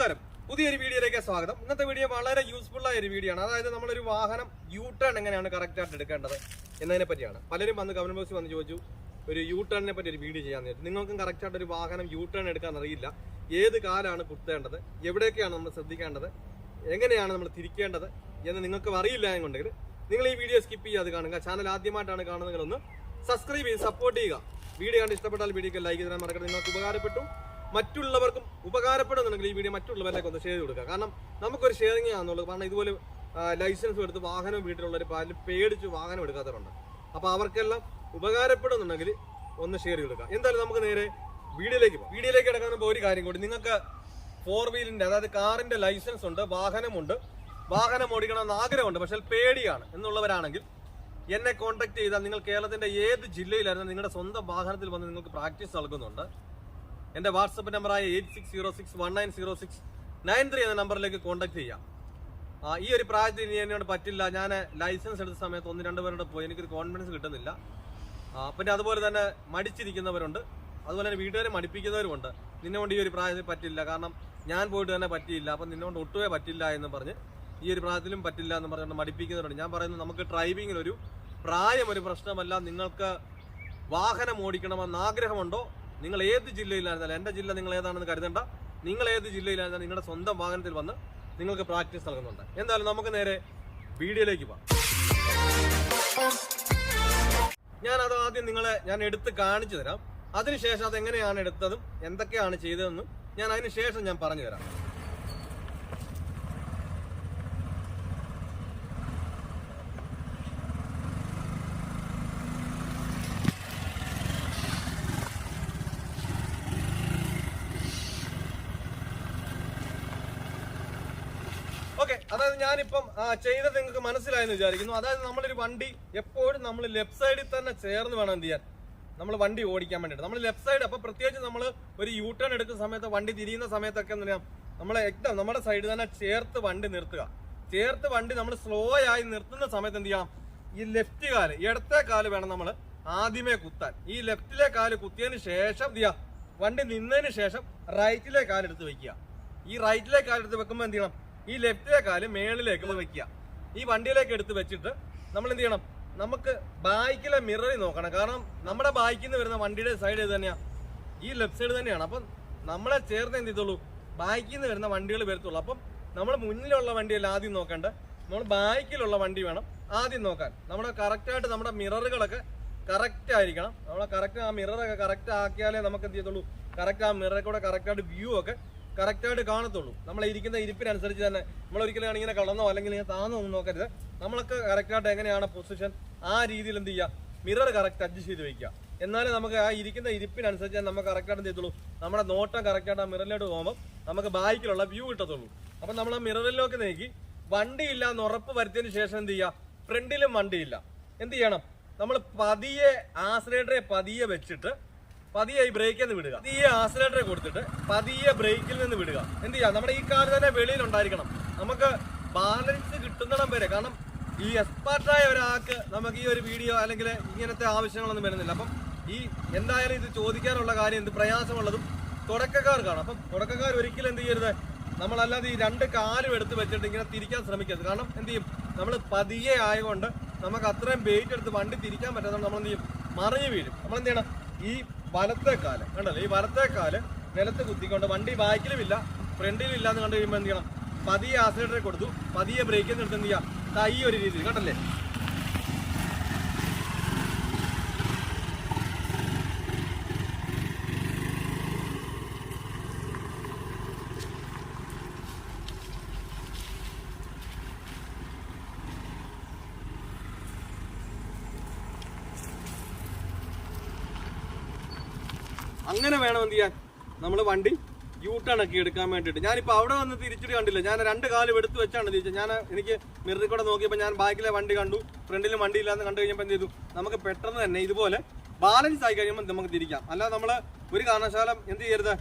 നമസ്കാരം. പുതിയൊരു വീഡിയോയിലേക്ക് സ്വാഗതം. ഇന്നത്തെ വീഡിയോ വളരെ യൂസ്ഫുൾ ആയ ഒരു വീഡിയോ ആണ്. അതായത് നമ്മളൊരു വാഹനം യൂ ടേൺ എങ്ങനെയാണ് കറക്റ്റ് ആയിട്ട് എടുക്കേണ്ടത് എന്നതിനെ പറ്റിയാണ്. പലരും വന്ന് കമന്റ് ബോക്സിൽ വന്ന് ചോദിച്ചു ഒരു യൂ ടേണിനെ പറ്റി ഒരു വീഡിയോ ചെയ്യാൻ നേരിട്ട് നിങ്ങൾക്കും കറക്റ്റ് ആയിട്ട് ഒരു വാഹനം യൂ ടേൺ എടുക്കാൻ അറിയില്ല. ഏത് കാലാണ് കുത്തേണ്ടത്? എവിടെയൊക്കെയാണ് നമ്മൾ ശ്രദ്ധിക്കേണ്ടത്? എങ്ങനെയാണ് നമ്മൾ തിരിക്കേണ്ടത് എന്ന് നിങ്ങൾക്ക് അറിയില്ല എന്നുണ്ടെങ്കിൽ നിങ്ങൾ ഈ വീഡിയോ സ്കിപ്പ് ചെയ്യാതെ കാണുക. ചാനൽ ആദ്യമായിട്ടാണ് കാണുന്നതെങ്കിൽ ഒന്ന് സബ്സ്ക്രൈബ് ചെയ്ത് സപ്പോർട്ട് ചെയ്യുക. വീഡിയോ കണ്ട് ഇഷ്ടപ്പെട്ടാൽ വീഡിയോക്ക് ലൈക്ക് തരാൻ മറക്കരുത്. നിങ്ങൾക്ക് ഉപകാരപ്പെട്ടു. മറ്റുള്ളവർക്കും ഉപകാരപ്പെടുന്നുണ്ടെങ്കിൽ ഈ വീഡിയോ മറ്റുള്ളവരിലേക്ക് ഒന്ന് ഷെയർ കൊടുക്കുക. കാരണം നമുക്കൊരു ഷെയറിങ് ആണെന്നുള്ളത് കാരണം ഇതുപോലെ ലൈസൻസ് എടുത്ത് വാഹനം വീട്ടിലുള്ളവർ പലരും പേടിച്ച് വാഹനം എടുക്കാത്തവരുണ്ട്. അപ്പോൾ അവർക്കെല്ലാം ഉപകാരപ്പെടുന്നുണ്ടെങ്കിൽ ഒന്ന് ഷെയർ കൊടുക്കുക. എന്തായാലും നമുക്ക് നേരെ വീഡിയോയിലേക്ക് പോകാം. വീഡിയോയിലേക്ക് കിടക്കാൻ ഒരു കാര്യം കൂടി. നിങ്ങൾക്ക് ഫോർ വീലിന്റെ അതായത് കാറിന്റെ ലൈസൻസ് ഉണ്ട് വാഹനമുണ്ട്. വാഹനം ഓടിക്കണമെന്ന് ആഗ്രഹമുണ്ട് പക്ഷേ പേടിയാണ് എന്നുള്ളവരാണെങ്കിൽ എന്നെ കോൺടാക്ട് ചെയ്താൽ നിങ്ങൾ കേരളത്തിന്റെ ഏത് ജില്ലയിലായിരുന്നു നിങ്ങളുടെ സ്വന്തം വാഹനത്തിൽ വന്ന് നിങ്ങൾക്ക് പ്രാക്ടീസ് നൽകുന്നുണ്ട്. എന്റെ വാട്സപ്പ് നമ്പറായ eight six zero six one nine zero six nine three എന്ന നമ്പറിലേക്ക് കോൺടാക്ട് ചെയ്യാം. ഈ ഒരു പ്രായത്തിൽ ഇനി എന്നോട് പറ്റില്ല. ഞാൻ ലൈസൻസ് എടുത്ത സമയത്ത് ഒന്ന് രണ്ട് പേരോട് പോയി. എനിക്കൊരു കോൺഫിഡൻസ് കിട്ടുന്നില്ല. പിന്നെ അതുപോലെ തന്നെ മടിച്ചിരിക്കുന്നവരുണ്ട്. അതുപോലെ തന്നെ വീട്ടുകാരെ മടിപ്പിക്കുന്നവരുമുണ്ട്. നിന്നുകൊണ്ട് ഈ ഒരു പ്രായത്തിൽ പറ്റില്ല. കാരണം ഞാൻ പോയിട്ട് തന്നെ പറ്റിയില്ല. അപ്പം നിന്നുകൊണ്ട് ഒട്ടുമേ പറ്റില്ല എന്ന് പറഞ്ഞ് ഈ ഒരു പ്രായത്തിലും പറ്റില്ല എന്ന് പറഞ്ഞുകൊണ്ട് മടിപ്പിക്കുന്നവരുണ്ട്. ഞാൻ പറയുന്നത് നമുക്ക് ഡ്രൈവിങ്ങിനൊരു പ്രായം ഒരു പ്രശ്നമല്ല. നിങ്ങൾക്ക് വാഹനം ഓടിക്കണമെന്ന് ആഗ്രഹമുണ്ടോ? നിങ്ങൾ ഏത് ജില്ലയിലായിരുന്നാലും എന്റെ ജില്ല നിങ്ങൾ ഏതാണെന്ന് കരുതേണ്ട. നിങ്ങൾ ഏത് ജില്ലയിലായിരുന്നാലും നിങ്ങളുടെ സ്വന്തം വാഹനത്തിൽ വന്ന് നിങ്ങൾക്ക് പ്രാക്ടീസ് നൽകുന്നുണ്ട്. എന്തായാലും നമുക്ക് നേരെ വീഡിയോയിലേക്ക് പോകാം. ഞാൻ അത് ആദ്യം നിങ്ങളെ ഞാൻ എടുത്ത് കാണിച്ചു തരാം. അതിനുശേഷം അത് എങ്ങനെയാണ് എടുത്തതും എന്തൊക്കെയാണ് ചെയ്തതെന്നും ഞാൻ അതിനുശേഷം ഞാൻ പറഞ്ഞു തരാം. ഓക്കെ അതായത് ഞാനിപ്പം ചെയ്തത് നിങ്ങൾക്ക് മനസ്സിലായെന്ന് വിചാരിക്കുന്നു. അതായത് നമ്മളൊരു വണ്ടി എപ്പോഴും നമ്മൾ ലെഫ്റ്റ് സൈഡിൽ തന്നെ ചേർന്ന് വേണം എന്ത് ചെയ്യാൻ. നമ്മൾ വണ്ടി ഓടിക്കാൻ വേണ്ടിയിട്ട്. നമ്മൾ ലെഫ്റ്റ് സൈഡ് അപ്പൊ പ്രത്യേകിച്ച് നമ്മൾ ഒരു യൂ ടേൺ എടുക്കുന്ന സമയത്ത് വണ്ടി തിരിയുന്ന സമയത്തൊക്കെ എന്ന് പറയാം നമ്മൾ എക്ദം നമ്മുടെ സൈഡിൽ തന്നെ ചേർത്ത് വണ്ടി നിർത്തുക. ചേർത്ത് വണ്ടി നമ്മൾ സ്ലോ ആയി നിർത്തുന്ന സമയത്ത് എന്ത് ചെയ്യാം? ഈ ലെഫ്റ്റ് കാൽ ഇടത്തെ കാൽ വേണം നമ്മൾ ആദ്യമേ കുത്താൻ. ഈ ലെഫ്റ്റിലെ കാൽ കുത്തിയതിന് ശേഷം എന്ത് ചെയ്യാം? വണ്ടി നിന്നതിന് ശേഷം റൈറ്റിലെ കാലെടുത്ത് വെക്കുക. ഈ റൈറ്റിലെ കാലെടുത്ത് വെക്കുമ്പോൾ എന്ത് ചെയ്യണം? ഈ ലെഫ്റ്റിലെ കാൽ മേളിലേക്ക് വെക്കുക. ഈ വണ്ടിയിലേക്ക് എടുത്ത് വെച്ചിട്ട് നമ്മൾ എന്ത് ചെയ്യണം? നമുക്ക് ബാക്കിലെ മിററിൽ നോക്കണം. കാരണം നമ്മുടെ ബാക്കിൽ നിന്ന് വരുന്ന വണ്ടിയുടെ സൈഡ് ഇത് തന്നെയാണ് ഈ ലെഫ്റ്റ് സൈഡ് തന്നെയാണ്. അപ്പം നമ്മളെ ചേർന്ന് എന്ത് ചെയ്തോളൂ? ബാക്കിൽ നിന്ന് വരുന്ന വണ്ടികൾ വരത്തുള്ളൂ. അപ്പം നമ്മൾ മുന്നിലുള്ള വണ്ടിയല്ല ആദ്യം നോക്കണ്ട നമ്മൾ ബാക്കിലുള്ള വണ്ടി വേണം ആദ്യം നോക്കാൻ. നമ്മുടെ കറക്റ്റായിട്ട് നമ്മുടെ മിററുകളൊക്കെ കറക്റ്റ് ആയിരിക്കണം. നമ്മളെ കറക്റ്റ് ആ മിററൊക്കെ കറക്റ്റ് ആക്കിയാലേ നമുക്ക് എന്ത് ചെയ്യത്തുള്ളൂ? കറക്റ്റ് ആ മിററെ കൂടെ കറക്റ്റായിട്ട് വ്യൂ ഒക്കെ കറക്റ്റായിട്ട് കാണത്തുള്ളൂ. നമ്മൾ ഇരിക്കുന്ന ഇരിപ്പിനനുസരിച്ച് തന്നെ നമ്മൾ ഒരിക്കലും ഇങ്ങനെ കളന്നോ അല്ലെങ്കിൽ ഇങ്ങനെ താന്നോ ഒന്നും നോക്കരുത്. നമ്മളൊക്കെ കറക്റ്റായിട്ട് എങ്ങനെയാണ് പൊസിഷൻ ആ രീതിയിൽ എന്ത് ചെയ്യുക മിറർ കറക്റ്റ് അഡ്ജസ്റ്റ് ചെയ്ത് വെക്കുക എന്നാലേ നമുക്ക് ആ ഇരിക്കുന്ന ഇരിപ്പിനനുസരിച്ച് നമുക്ക് കറക്റ്റായിട്ട് എന്ത് ചെയ്യത്തുള്ളൂ? നമ്മുടെ നോട്ടം കറക്റ്റായിട്ട് ആ മിററിലോട്ട് പോകുമ്പോൾ നമുക്ക് ബാക്കിലുള്ള വ്യൂ കിട്ടത്തുള്ളൂ. അപ്പം നമ്മൾ ആ മിററിലേക്ക് നീക്കി വണ്ടിയില്ല എന്ന് ഉറപ്പ് വരുത്തിയതിന് ശേഷം എന്ത് ചെയ്യുക ഫ്രണ്ടിലും വണ്ടിയില്ല എന്ത് ചെയ്യണം? നമ്മൾ പതിയെ ആശ്രേറ്ററെ പതിയെ വെച്ചിട്ട് പതിയെ ഈ ബ്രേക്കിൽ നിന്ന് വിടുക. ഈ ആക്സിലേറ്റർ കൊടുത്തിട്ട് പതിയെ ബ്രേക്കിൽ നിന്ന് വിടുക. എന്ത് ചെയ്യാം? നമ്മുടെ ഈ കാർ തന്നെ വെളിയിൽ ഉണ്ടായിരിക്കണം. നമുക്ക് ബാലൻസ് കിട്ടുന്നിടം വരെ കാരണം ഈ എക്സ്പെർട്ടായ ഒരാൾക്ക് നമുക്ക് ഈ ഒരു വീഡിയോ അല്ലെങ്കിൽ ഇങ്ങനത്തെ ആവശ്യങ്ങളൊന്നും വരുന്നില്ല. അപ്പം ഈ എന്തായാലും ഇത് ചോദിക്കാനുള്ള കാര്യം എന്ത് പ്രയാസമുള്ളതും തുടക്കക്കാർക്കാണ്. അപ്പം തുടക്കക്കാർ ഒരിക്കലും എന്ത് ചെയ്യരുത്? നമ്മളല്ലാതെ ഈ രണ്ട് കാലും എടുത്ത് വെച്ചിട്ട് ഇങ്ങനെ തിരിക്കാൻ ശ്രമിക്കരുത്. കാരണം എന്ത് ചെയ്യും? നമ്മൾ പതിയെ ആയതുകൊണ്ട് നമുക്ക് അത്രയും വെയിറ്റ് എടുത്ത് വണ്ടി തിരിക്കാൻ പറ്റാത്തതുകൊണ്ട് നമ്മൾ എന്ത് ചെയ്യും? മറിഞ്ഞു വീഴും. നമ്മൾ എന്ത് ചെയ്യണം? ഈ വലത്തെ കാൽ. കണ്ടല്ലോ? ഈ വലത്തെ കാൽ നിലത്ത് കുത്തിക്കൊണ്ട് വണ്ടി ബാക്കിലും ഇല്ല ഫ്രണ്ടിലും ഇല്ല എന്ന് കണ്ടു കഴിയുമ്പോൾ എന്ത് ചെയ്യണം? പതിയെ ആക്സിലേറ്ററിൽ കൊടുത്തു. പതിയെ ബ്രേക്കിൽ എടുത്ത് എന്ത് ചെയ്യാം? തൈ ഒരു രീതിയിൽ. കണ്ടല്ലേ? അങ്ങനെ വേണം എന്ത് ചെയ്യാൻ? നമ്മൾ വണ്ടി യൂ ടേൺ ഒക്കെ എടുക്കാൻ വേണ്ടിയിട്ട്. ഞാനിപ്പോൾ അവിടെ വന്ന് തിരിച്ചിട്ട് കണ്ടില്ല? ഞാൻ രണ്ട് കാലും എടുത്ത് വെച്ചാണ് തിരിച്ചത്. ഞാൻ എനിക്ക് മിററിൽ കൂടെ നോക്കിയപ്പോൾ ഞാൻ ബാക്കിലെ വണ്ടി കണ്ടു. ഫ്രണ്ടിലും വണ്ടി ഇല്ലാന്ന് കണ്ടു കഴിഞ്ഞപ്പോൾ എന്ത് ചെയ്തു? നമുക്ക് പെട്ടെന്ന് തന്നെ ഇതുപോലെ ബാലൻസ് ആയി കഴിയുമ്പോൾ നമുക്ക് തിരിക്കാം. അല്ലാതെ നമ്മൾ ഒരു കാരണശാലം എന്ത് ചെയ്യരുത്?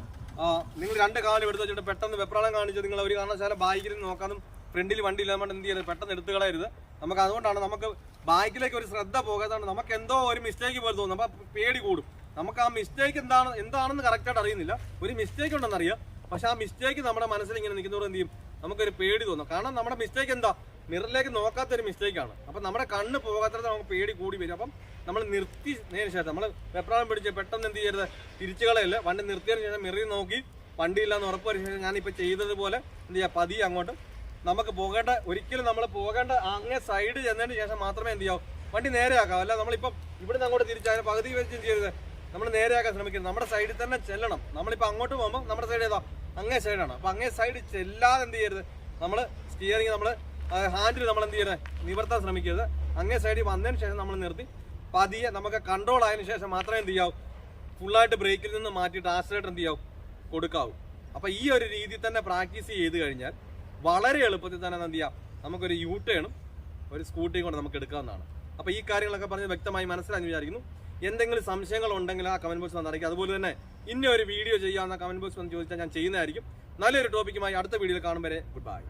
നിങ്ങൾ രണ്ട് കാലം എടുത്ത് വെച്ചിട്ട് പെട്ടെന്ന് വെപ്രാളം കാണിച്ച് നിങ്ങൾ ഒരു കാരണശാല ബാക്കിൽ നോക്കാനും ഫ്രണ്ടിൽ വണ്ടി ഇല്ലാതെ എന്ത് ചെയ്യരുത്? പെട്ടെന്ന് എടുത്തു കളയരുത്. നമുക്ക് അതുകൊണ്ടാണ് നമുക്ക് ബാക്കിലേക്ക് ഒരു ശ്രദ്ധ പോകാതാണ് നമുക്ക് എന്തോ ഒരു മിസ്റ്റേക്ക് പോലെ തോന്നുന്നു അപ്പോൾ പേടി കൂടും. നമുക്ക് ആ മിസ്റ്റേക്ക് എന്താണ് എന്താണെന്ന് കറക്റ്റായിട്ട് അറിയുന്നില്ല. ഒരു മിസ്റ്റേക്ക് ഉണ്ടെന്ന് അറിയാം. പക്ഷെ ആ മിസ്റ്റേക്ക് നമ്മുടെ മനസ്സിൽ ഇങ്ങനെ നിൽക്കുന്നതോടെ എന്ത് ചെയ്യും? നമുക്കൊരു പേടി തോന്നും. കാരണം നമ്മുടെ മിസ്റ്റേക്ക് എന്താ? മിററിലേക്ക് നോക്കാത്തൊരു മിസ്റ്റേക്കാണ് അപ്പം നമ്മുടെ കണ്ണ് പോകാത്തത് നമുക്ക് പേടി കൂടി വരും. അപ്പം നമ്മൾ നിർത്തി നിർത്തിയതിനു ശേഷം നമ്മൾ വെപ്രാളം പിടിച്ച് പെട്ടെന്ന് എന്ത് ചെയ്യരുത്? തിരിച്ചു കളയല്ല? വണ്ടി നിർത്തിയതിന് ശേഷം മിററിൽ നോക്കി. വണ്ടിയില്ലാന്ന് ഉറപ്പ് വരുന്ന ശേഷം ഞാനിപ്പോൾ ചെയ്തതുപോലെ എന്ത് ചെയ്യുക പതിയെ അങ്ങോട്ട് നമുക്ക് പോകേണ്ട ഒരിക്കലും നമ്മൾ പോകേണ്ട അങ്ങേ സൈഡ് ചെന്നതിന് ശേഷം മാത്രമേ എന്ത് ചെയ്യാവൂ? വണ്ടി നേരെയാക്കാം അല്ല നമ്മളിപ്പം ഇവിടുന്ന് അങ്ങോട്ട് തിരിച്ചാൽ പകുതി വെച്ച് ചെയ്യരുത്? നമ്മൾ നേരെയാക്കാൻ ശ്രമിക്കുന്നത് നമ്മുടെ സൈഡിൽ തന്നെ ചെല്ലണം. നമ്മളിപ്പോൾ അങ്ങോട്ട് പോകുമ്പോൾ നമ്മുടെ സൈഡ് ഏതാ? അങ്ങേ സൈഡാണ് അപ്പോൾ അങ്ങേ സൈഡ് ചെല്ലാതെ എന്ത് ചെയ്യരുത്? നമ്മൾ സ്റ്റിയറിങ് നമ്മൾ ഹാൻഡിൽ നമ്മൾ എന്ത് ചെയ്യരുത്? നിവർത്താൻ ശ്രമിക്കരുത്. അങ്ങേ സൈഡിൽ വന്നതിന് ശേഷം നമ്മൾ നിർത്തി. പതിയെ നമുക്ക് കൺട്രോൾ ആയതിനു ശേഷം മാത്രമേ എന്ത് ചെയ്യാവൂ? ഫുള്ളായിട്ട് ബ്രേക്കിൽ നിന്ന് മാറ്റിയിട്ട് ആക്സിലേറ്റർ എന്ത് ചെയ്യാവും? കൊടുക്കാവൂ. അപ്പോൾ ഈ ഒരു രീതി തന്നെ പ്രാക്ടീസ് ചെയ്ത് കഴിഞ്ഞാൽ വളരെ എളുപ്പത്തിൽ തന്നെ എന്ത് ചെയ്യാം? നമുക്കൊരു യൂ ടേണും ഒരു സ്കൂട്ടിയും കൊണ്ട് നമുക്ക് എടുക്കാവുന്നതാണ്. അപ്പോൾ ഈ കാര്യങ്ങളൊക്കെ പറഞ്ഞ് വ്യക്തമായി മനസ്സിലായെന്ന് വിചാരിക്കുന്നു. എന്തെങ്കിലും സംശയങ്ങൾ ഉണ്ടെങ്കിൽ ആ കമന്റ് ബോക്സ് വന്നറിയിക്കും അതുപോലെ തന്നെ ഇന്ന ഒരു വീഡിയോ ചെയ്യാവുന്ന കമന്റ് ബോക്സ് വന്ന് ചോദിച്ചാൽ ഞാൻ ചെയ്യുന്നതായിരിക്കും. നല്ലൊരു ടോപ്പിക്കുമായി അടുത്ത വീഡിയോയിൽ കാണും വരെ ഗുഡ് ബൈ